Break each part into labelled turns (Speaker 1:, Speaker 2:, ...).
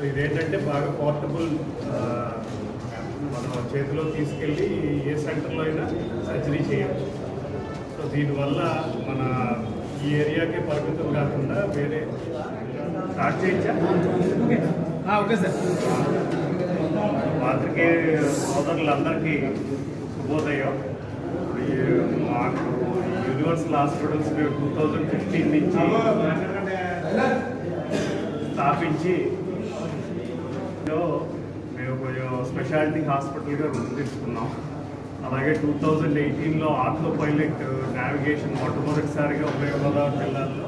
Speaker 1: So ఇదేంటంటే బాగా portable మనం చేతిలో తీసుకెళ్ళి ఏ సెంటర్లో అయినా సర్జరీ చేయొచ్చు. సో దీనివల్ల మన ఈ ఏరియాకే పరిమితం కాకుండా వేరే స్టార్ట్ చేయొచ్చా
Speaker 2: ఓకే సార్.
Speaker 1: పాత్రికేయ సోదరులందరికీ శుభోదయం. మాకు universal hospitals two thousand fifteen నుంచి లో మేము కొంచెం స్పెషాలిటీ హాస్పిటల్గా రూపొందించుకున్నాం అలాగే టూ థౌజండ్ ఎయిటీన్లో ఆటో పైలట్ నావిగేషన్ మొట్టమొదటిసారిగా ఉభయ గోదావరి జిల్లాలో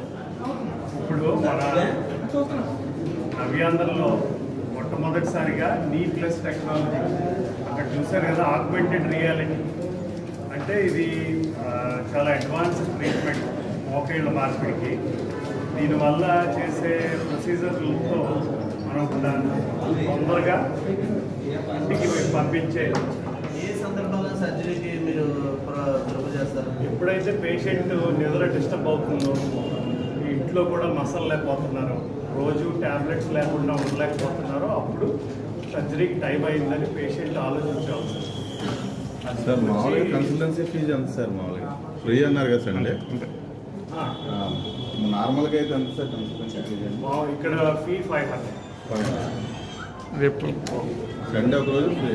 Speaker 1: ఇప్పుడు మన నవ్యాంధ్రలో మొట్టమొదటిసారిగా నీ ప్లస్ టెక్నాలజీ. అక్కడ చూసారు కదా ఆగ్మెంటెడ్ రియాలిటీ అంటే ఇది చాలా అడ్వాన్స్డ్ ట్రీట్మెంట్ మోకేళ్ళ మార్పిడికి. దీనివల్ల చేసే ప్రొసీజర్లతో మనం తొందరగా ఇంటికి పంపించే
Speaker 3: ఏ సందర్భంలో సర్జరీకి మీరు చేస్తారు?
Speaker 1: ఎప్పుడైతే పేషెంట్ నిద్ర డిస్టర్బ్ అవుతుందో ఇంట్లో కూడా మసలు లేకపోతున్నారు రోజు ట్యాబ్లెట్స్ లేకుండా ఉండలేకపోతున్నారో అప్పుడు సర్జరీకి టైం అయిందని పేషెంట్ ఆలోచించాలి
Speaker 4: సార్ మామూలుగా కన్సల్టెన్సీ ఫీజు ఎంత సార్ మామూలుగా? ఫ్రీ అన్నారు కదా సండే
Speaker 1: ఆ,
Speaker 4: నార్మల్గా అయితే ఎంత సార్ కన్సల్టెన్సీ ఫీజు
Speaker 1: మా ఇక్కడ ఫీ ఫైవ్ హండ్రెడ్
Speaker 4: సండే ఒక రోజు ఫ్రీ